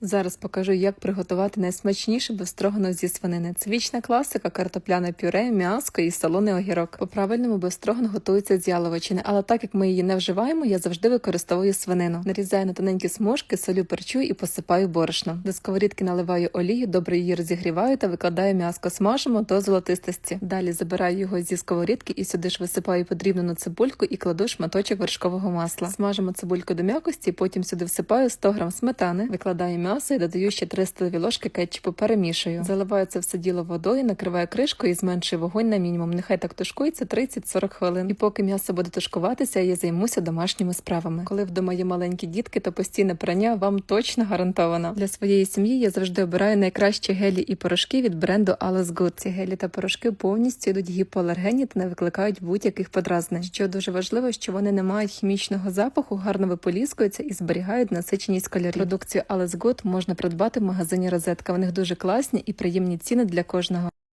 Зараз покажу, як приготувати найсмачніше бестроганов зі свинини. Це вічна класика, картопляне пюре, м'яско і солоний огірок. По правильному бестроган готується з яловичини, але так як ми її не вживаємо, я завжди використовую свинину. Нарізаю на тоненькі смужки, солю перчу і посипаю борошном. До сковорідки наливаю олію, добре її розігріваю та викладаю м'яско. Смажимо до золотистості. Далі забираю його зі сковорідки і сюди ж висипаю подрібнену цибульку і кладу шматочок вершкового масла. Смажимо цибульку до м'якості, потім сюди всипаю 100 грам сметани, викладаю м'ясо і додаю ще 3 столові ложки кетчупу, перемішую. Заливаю це все діло водою, накриваю кришкою і зменшую вогонь на мінімум. Нехай так тушкується 30-40 хвилин. І поки м'ясо буде тушкуватися, я займуся домашніми справами. Коли вдома є маленькі дітки, то постійне прання вам точно гарантовано. Для своєї сім'ї я завжди обираю найкращі гелі і порошки від бренду Alles Good. Ці гелі та порошки повністю йдуть гіпоалергенні та не викликають будь-яких подразнень. Що дуже важливо, що вони не мають хімічного запаху, гарно виполіскуються і зберігають насиченість кольорів. Продукцію Alles Good можна придбати в магазині Розетка. В них дуже класні і приємні ціни для кожного.